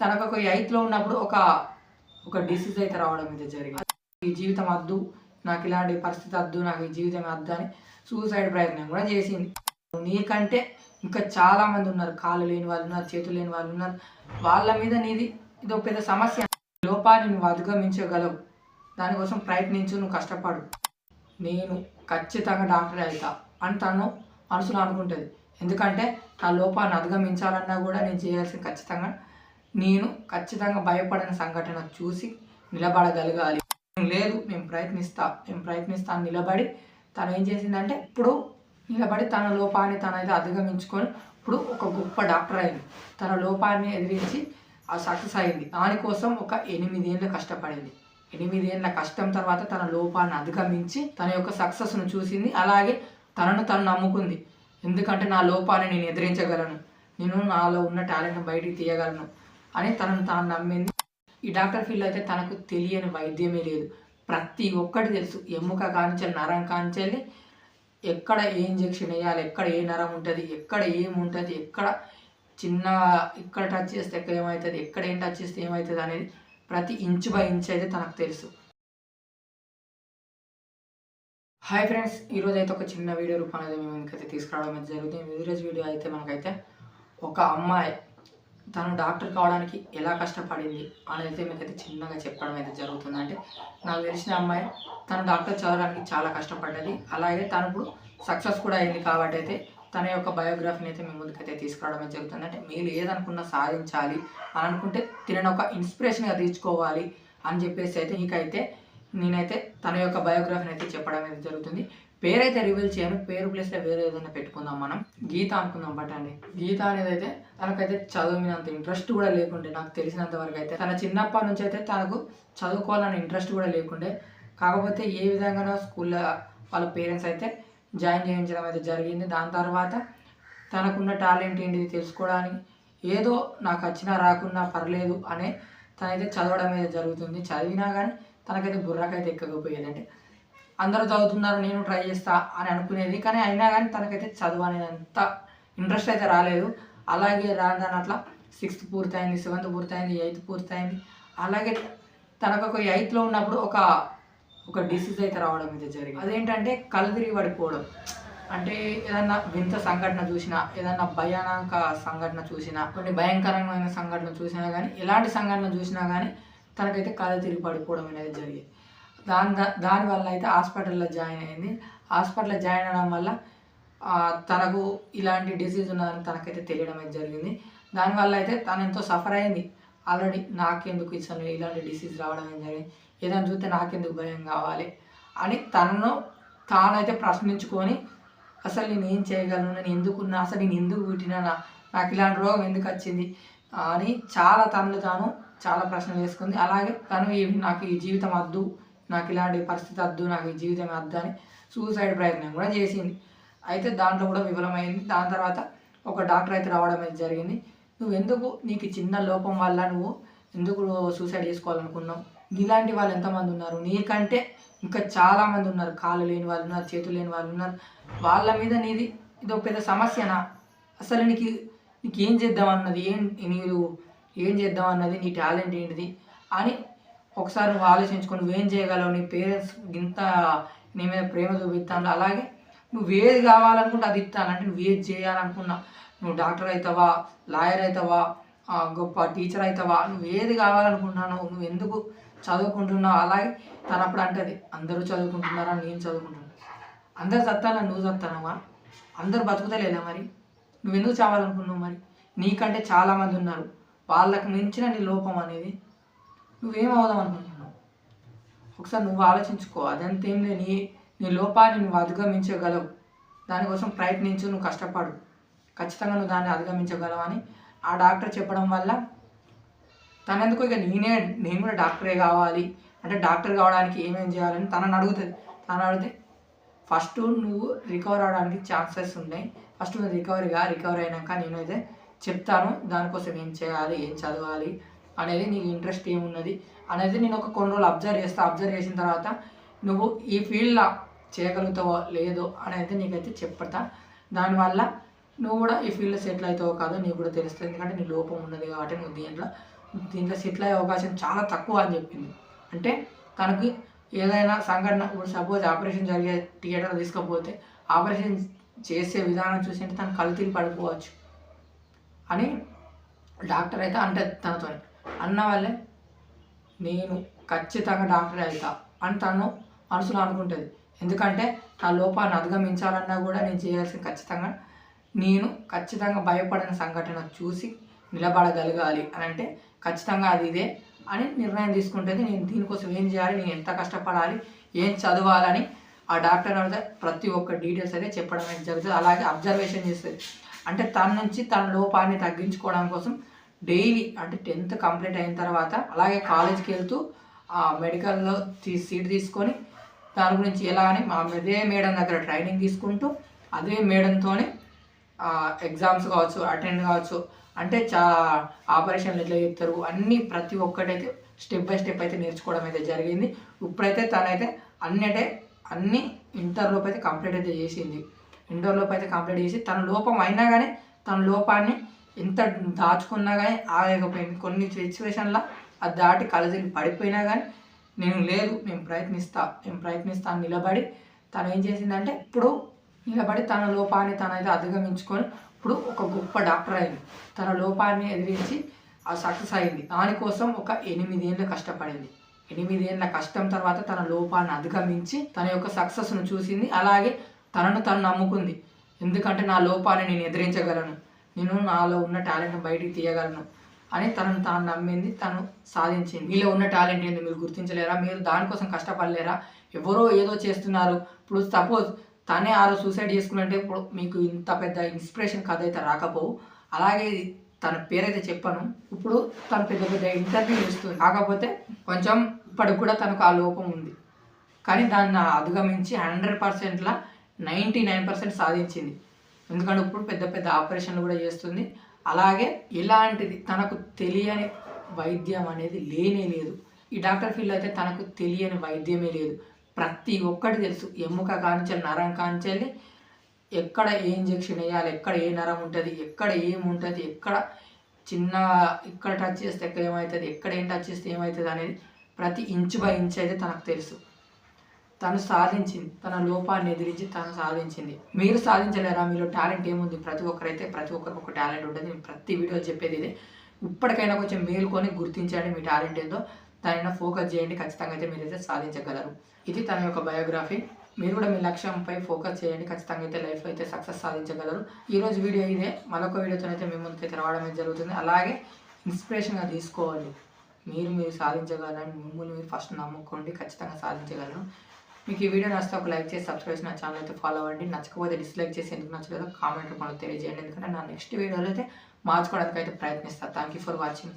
తనకు ఒక ఎయిత్లో ఉన్నప్పుడు ఒక ఒక డిసీజ్ అయితే రావడం అయితే జరిగింది. ఈ జీవితం వద్దు నాకు ఇలాంటి పరిస్థితి వద్దు నాకు ఈ జీవితం వద్దు అని సూసైడ్ ప్రయత్నం కూడా చేసింది. నీకంటే ఇంకా చాలామంది ఉన్నారు. కాళ్ళు లేని వాళ్ళు ఉన్నారు చేతులు లేని వాళ్ళు ఉన్నారు. వాళ్ళ మీద నీది ఇది ఒక పెద్ద సమస్య. లోపాన్ని నువ్వు అధిగమించగలవు. దానికోసం ప్రయత్నించు నువ్వు కష్టపడు. నేను ఖచ్చితంగా డాక్టర్ అవుతా అని తను మనసులో అనుకుంటుంది. ఎందుకంటే నా లోపాన్ని అధిగమించాలన్నా కూడా నేను చేయాల్సిన ఖచ్చితంగా నేను ఖచ్చితంగా భయపడిన సంఘటన చూసి నిలబడగలగాలి. లేదు మేము ప్రయత్నిస్తా మేము ప్రయత్నిస్తాను నిలబడి. తను ఏం చేసిందంటే ఇప్పుడు నిలబడి తన లోపాన్ని తనైతే అధిగమించుకొని ఇప్పుడు ఒక గొప్ప డాక్టర్ అయింది. తన లోపాన్ని ఎదిరించి ఆ సక్సెస్ అయింది. దానికోసం ఒక ఎనిమిదేళ్ళు కష్టపడింది. ఎనిమిదేళ్ళ కష్టం తర్వాత తన లోపాన్ని అధిగమించి తన యొక్క సక్సెస్ను చూసింది. అలాగే తనను తను నమ్ముకుంది. ఎందుకంటే నా లోపాన్ని నేను ఎదిరించగలను. నేను నాలో ఉన్న టాలెంట్ని బయటికి తీయగలను. అని తనను తాను నమ్మింది. ఈ డాక్టర్ ఫీల్డ్ అయితే తనకు తెలియని వైద్యమే లేదు. ప్రతి ఒక్కటి తెలుసు. ఎముక కాంచెల్లి నరం కాంచెల్ని ఎక్కడ ఏ ఇంజెక్షన్ వేయాలి ఎక్కడ ఏ నరం ఉంటుంది ఎక్కడ ఏం ఉంటుంది ఎక్కడ చిన్న ఇక్కడ టచ్ చేస్తే ఎక్కడ ఏమవుతుంది ఎక్కడ ఏం టచ్ చేస్తే ఏమవుతుంది అనేది ప్రతి ఇంచు బై ఇంచ్ అయితే తనకు తెలుసు. హాయ్ ఫ్రెండ్స్ ఈరోజు అయితే ఒక చిన్న వీడియో రూపం అనేది మేము ఇంకైతే తీసుకురావడం అయితే జరుగుతుంది. ఈరోజు వీడియో అయితే మనకైతే ఒక అమ్మాయి తను డాక్టర్ కావడానికి ఎలా కష్టపడింది అనేది అయితే మీకైతే చిన్నగా చెప్పడం అయితే జరుగుతుంది. అంటే నాకు తెలిసిన అమ్మాయి తను డాక్టర్ చదవడానికి చాలా కష్టపడ్డది. అలాగే తను ఇప్పుడు సక్సెస్ కూడా అయింది కాబట్టి అయితే తన యొక్క బయోగ్రఫీని అయితే మీ ముందుకైతే తీసుకురావడం అయితే జరుగుతుంది. అంటే మీరు ఏదనుకున్నా సాధించాలి అని అనుకుంటే తినని ఒక ఇన్స్పిరేషన్గా తీసుకోవాలి అని చెప్పేసి అయితే నీకైతే నేనైతే తన యొక్క బయోగ్రఫీని అయితే చెప్పడం అయితే జరుగుతుంది. పేరైతే రివీల్ చేయను పేరు ప్లేస్లో వేరే ఏదైనా పెట్టుకుందాం మనం. గీత అనుకుందాం బట్ అండి గీత అనేది అయితే తనకైతే చదువు మీద అంత ఇంట్రెస్ట్ కూడా లేకుండే నాకు తెలిసినంత వరకు అయితే. తన చిన్నప్పటి నుంచి అయితే తనకు చదువుకోవాలనే ఇంట్రెస్ట్ కూడా లేకుండే. కాకపోతే ఏ విధంగానో స్కూల్లో వాళ్ళ పేరెంట్స్ అయితే జాయిన్ చేయించడం అయితే జరిగింది. దాని తర్వాత తనకున్న టాలెంట్ ఏంటిది తెలుసుకోవడానికి ఏదో నాకు వచ్చినా రాకున్నా పర్లేదు అనే తనైతే చదవడం అయితే జరుగుతుంది. చదివినా కానీ తనకైతే బుర్రకైతే ఎక్కకపోయేదంటే అందరూ చదువుతున్నారు నేను ట్రై చేస్తా అని అనుకునేది. కానీ అయినా కానీ తనకైతే చదువు అనేది అంత ఇంట్రెస్ట్ అయితే రాలేదు. అలాగే రాని అట్లా సిక్స్త్ పూర్తయింది సెవెంత్ పూర్తయింది ఎయిత్ పూర్తయింది. అలాగే తనకు ఒక ఎయిత్లో ఉన్నప్పుడు ఒక ఒక డిసీజ్ అయితే రావడం అయితే జరిగింది. అదేంటంటే కళ్ళు తిరిగి పడిపోవడం. అంటే ఏదన్నా వింత సంఘటన చూసినా ఏదన్నా భయానక సంఘటన చూసినా కొన్ని భయంకరమైన సంఘటన చూసినా కానీ ఎలాంటి సంఘటన చూసినా కానీ తనకైతే కళ్ళు తిరిగి పడిపోవడం అనేది జరిగింది. దాని దానివల్ల అయితే హాస్పిటల్లో జాయిన్ అయింది. హాస్పిటల్లో జాయిన్ అవడం వల్ల తనకు ఇలాంటి డిసీజ్ ఉన్నదని తనకైతే తెలియడం అయితే జరిగింది. దానివల్ల అయితే తను ఎంతో సఫర్ అయింది. ఆల్రెడీ నాకెందుకు ఇచ్చాను ఇలాంటి డిసీజ్ రావడం జరిగింది? ఏదైనా చూస్తే నాకెందుకు భయం కావాలి అని తనను తానైతే ప్రశ్నించుకొని అసలు నేను ఏం చేయగలను? నేను ఎందుకున్నా? అసలు నేను ఎందుకు పుట్టినా నా- నాకు ఇలాంటి రోగం ఎందుకు వచ్చింది? అని చాలా తనను తాను చాలా ప్రశ్నలు వేసుకుంది. అలాగే తను నాకు ఈ జీవితం వద్దు. నాకు ఇలాంటి పరిస్థితి వద్దు నాకు ఈ జీవితం వద్దు అని సూసైడ్ ప్రయత్నం కూడా చేసింది. అయితే దాంట్లో కూడా విఫలమైంది. దాని తర్వాత ఒక డాక్టర్ అయితే రావడం అయితే జరిగింది. నువ్వు ఎందుకు నీకు చిన్న లోపం వల్ల నువ్వు ఎందుకు సూసైడ్ చేసుకోవాలనుకున్నావు? ఇలాంటి వాళ్ళు ఎంతమంది ఉన్నారు? నీకంటే ఇంకా చాలామంది ఉన్నారు. కాళ్ళు లేని వాళ్ళు ఉన్నారు చేతులు లేని వాళ్ళు ఉన్నారు. వాళ్ళ మీద నీది ఇది ఒక పెద్ద సమస్యనా? అసలు నీకు నీకు ఏం చేద్దాం అన్నది? ఏం నీవు ఏం చేద్దాం అన్నది? నీ టాలెంట్ ఏంటిది? అని ఒకసారి నువ్వు ఆలోచించుకొని నువ్వేం చేయగలవు నీ పేరెంట్స్ ఇంత నీ మీద ప్రేమ చూపిస్తాను అలాగే నువ్వు ఏది కావాలనుకుంటే అది ఇస్తాను. అంటే నువ్వు ఏది చేయాలనుకున్నా నువ్వు డాక్టర్ అవుతావా లాయర్ అవుతావా గొప్ప టీచర్ అవుతావా నువ్వు ఏది కావాలనుకుంటున్నావు నువ్వు ఎందుకు చదువుకుంటున్నావు? అలాగే తను అప్పుడు అంటది అందరూ చదువుకుంటున్నారా? నేను చదువుకుంటున్నాను అందరు చత్తానా నువ్వు చత్తానవా అందరు బతుకుతలేదా మరి? నువ్వు ఎందుకు చావాలనుకున్నావు మరి? నీకంటే చాలామంది ఉన్నారు. వాళ్ళకు మించిన నీ లోపం అనేది నువ్వేం అవుదాం అనుకుంటున్నావు ఒకసారి నువ్వు ఆలోచించుకో. అదంతేం లే నీ నీ లోపాన్ని నువ్వు అధిగమించగలవు. దానికోసం ప్రయత్నించు నువ్వు కష్టపడు. ఖచ్చితంగా నువ్వు దాన్ని అధిగమించగలవు అని ఆ డాక్టర్ చెప్పడం వల్ల తనెందుకు ఇక నేనే నేను కూడా డాక్టరే కావాలి. అంటే డాక్టర్ కావడానికి ఏమేం చేయాలని తనని అడుగుతుంది. తను అడిగితే ఫస్ట్ నువ్వు రికవర్ అవడానికి ఛాన్సెస్ ఉన్నాయి. ఫస్ట్ నువ్వు రికవరీగా రికవర్ అయినాక నేనైతే చెప్తాను దానికోసం ఏం చేయాలి ఏం చదవాలి అనేది నీకు ఇంట్రెస్ట్ ఏమున్నది? అనేది నేను ఒక కొన్ని రోజులు అబ్జర్వ్ చేస్తా. అబ్జర్వ్ చేసిన తర్వాత నువ్వు ఈ ఫీల్డ్లో చేయగలుగుతావో లేదో అనేది నీకైతే చెప్తా. దానివల్ల నువ్వు కూడా ఈ ఫీల్డ్లో సెటిల్ అవుతావో కాదో నీకు కూడా తెలుస్తుంది. ఎందుకంటే నీ లోపం ఉన్నది కాబట్టి నువ్వు దీంట్లో దీంట్లో సెటిల్ అయ్యే అవకాశం చాలా తక్కువ అని చెప్పింది. అంటే తనకి ఏదైనా సంఘటన ఇప్పుడు సపోజ్ ఆపరేషన్ జరిగే థియేటర్ తీసుకపోతే ఆపరేషన్ చేసే విధానం చూసింటే తను కళ్ళు తిరిగి పడిపోవచ్చు అని డాక్టర్ అయితే అంటే తనతో అన్న వల్లే నేను ఖచ్చితంగా డాక్టర్ అవుతా అని తను మనసులో అనుకుంటుంది. ఎందుకంటే నా లోపాన్ని అధిగమించాలన్నా కూడా నేను చేయాల్సిన ఖచ్చితంగా నేను ఖచ్చితంగా భయపడిన సంఘటన చూసి నిలబడగలగాలి అని అంటే ఖచ్చితంగా అది ఇదే అని నిర్ణయం తీసుకుంటుంది. నేను దీనికోసం ఏం చేయాలి? నేను ఎంత కష్టపడాలి? ఏం చదవాలని ఆ డాక్టర్ అంటే ప్రతి ఒక్క డీటెయిల్స్ అయితే చెప్పడం అనేది జరుగుతుంది. అలాగే అబ్జర్వేషన్ చేస్తుంది. అంటే తన నుంచి తన లోపాన్ని తగ్గించుకోవడం కోసం డైలీ అంటే టెన్త్ కంప్లీట్ అయిన తర్వాత అలాగే కాలేజ్కి వెళ్తూ ఆ మెడికల్లో తీ సీట్ తీసుకొని దాని గురించి ఎలా అని మా అదే మేడం దగ్గర ట్రైనింగ్ తీసుకుంటూ అదే మేడంతోనే ఎగ్జామ్స్ కావచ్చు అటెండ్ కావచ్చు అంటే చా ఆపరేషన్లు ఎట్లా చేస్తారు అన్నీ ప్రతి ఒక్కటైతే స్టెప్ బై స్టెప్ అయితే నేర్చుకోవడం అయితే జరిగింది. ఇప్పుడైతే తనైతే అన్నిటే అన్ని ఇంటర్లోపు అయితే కంప్లీట్ అయితే చేసింది. ఇంటర్లోపు అయితే కంప్లీట్ చేసి తన లోపం అయినా కానీ తన లోపాన్ని ఎంత దాచుకున్నా కానీ ఆగలేకపోయింది కొన్ని సిచ్యువేషన్లో అది దాటి కలజీలు పడిపోయినా కానీ నేను లేదు నేను ప్రయత్నిస్తా నేను ప్రయత్నిస్తాను నిలబడి తను ఏం చేసిందంటే ఇప్పుడు నిలబడి తన లోపాన్ని తనైతే అధిగమించుకొని ఇప్పుడు ఒక గొప్ప డాక్టర్ అయింది. తన లోపాన్ని ఎదిరించి ఆ సక్సెస్ అయింది. దానికోసం ఒక ఎనిమిదేళ్ళు కష్టపడింది. ఎనిమిదేళ్ళ కష్టం తర్వాత తన లోపాన్ని అధిగమించి తన యొక్క సక్సెస్ను చూసింది. అలాగే తనను తను నమ్ముకుంది. ఎందుకంటే నా లోపాన్ని నేను ఎదిరించగలను. నేను నాలో ఉన్న టాలెంట్ని బయటికి తీయగలను అని తనను తాను నమ్మింది తను సాధించింది. మీలో ఉన్న టాలెంట్ ఏంది మీరు గుర్తించలేరా? మీరు దానికోసం కష్టపడలేరా? ఎవరో ఏదో చేస్తున్నారు. ఇప్పుడు సపోజ్ తనే ఆరు సూసైడ్ చేసుకున్నట్టే ఇప్పుడు మీకు ఇంత పెద్ద ఇన్స్పిరేషన్ కథ అయితే రాకపోవు. అలాగే తన పేరైతే చెప్పను. ఇప్పుడు తను పెద్ద పెద్ద ఇంటర్వ్యూ ఇస్తుంది కాకపోతే కొంచెం ఇప్పటికి కూడా తనకు ఆ లోపం ఉంది. కానీ దాన్ని అధిగమించి హండ్రెడ్ పర్సెంట్లా నైంటీ నైన్ పర్సెంట్ సాధించింది. ఎందుకంటే ఇప్పుడు పెద్ద పెద్ద ఆపరేషన్లు కూడా చేస్తుంది. అలాగే ఇలాంటిది తనకు తెలియని వైద్యం అనేది లేనే లేదు. ఈ డాక్టర్ ఫీల్డ్ అయితే తనకు తెలియని వైద్యమే లేదు. ప్రతి ఒక్కటి తెలుసు. ఎముక కాంచెల్లి నరం కాంచెల్ని ఎక్కడ ఏ ఇంజెక్షన్ వేయాలి ఎక్కడ ఏ నరం ఉంటుంది ఎక్కడ ఏముంటుంది ఎక్కడ చిన్న ఇక్కడ టచ్ చేస్తే ఎక్కడ ఏమవుతుంది ఎక్కడ ఏం టచ్ చేస్తే ఏమవుతుంది అనేది ప్రతి ఇంచు బై ఇంచ్ అయితే తనకు తెలుసు. తను సాధించింది. తన లోపాన్ని ఎదిరించి తను సాధించింది. మీరు సాధించలేరా? మీలో టాలెంట్ ఏముంది? ప్రతి ఒక్కరైతే ప్రతి ఒక్కరికి ఒక టాలెంట్ ఉంటుంది. నేను ప్రతి వీడియో చెప్పేది ఇదే. ఇప్పటికైనా కొంచెం మేలుకొని గుర్తించండి మీ టాలెంట్ ఏందో. దానిని ఫోకస్ చేయండి. ఖచ్చితంగా అయితే మీరైతే సాధించగలరు. ఇది తన యొక్క బయోగ్రఫీ. మీరు కూడా మీ లక్ష్యంపై ఫోకస్ చేయండి. ఖచ్చితంగా అయితే లైఫ్లో అయితే సక్సెస్ సాధించగలరు. ఈ రోజు వీడియో ఇదే. మరొక వీడియోతో అయితే మీ ముందుకైతే రావడం జరుగుతుంది. అలాగే ఇన్స్పిరేషన్గా తీసుకోవాలి. మీరు మీరు సాధించగలరని మిమ్మల్ని మీరు ఫస్ట్ నమ్ముకోండి. ఖచ్చితంగా సాధించగలరు. మీకు ఈ వీడియో నచ్చితే ఒక లైక్ చేసి సబ్స్క్రైబ్ చేసి నా ఛానల్ అయితే ఫాలో అవ్వండి. నచ్చకపోతే డిస్లైక్ చేసి ఎందుకు నచ్చలేదో కామెంట్ రూపంలో తెలియజేయండి. ఎందుకంటే నా నెక్స్ట్ వీడియోలో అయితే మార్చుకోవడానికి అయితే ప్రయత్నిస్తాను థ్యాంక్ యూ ఫర్ వాచింగ్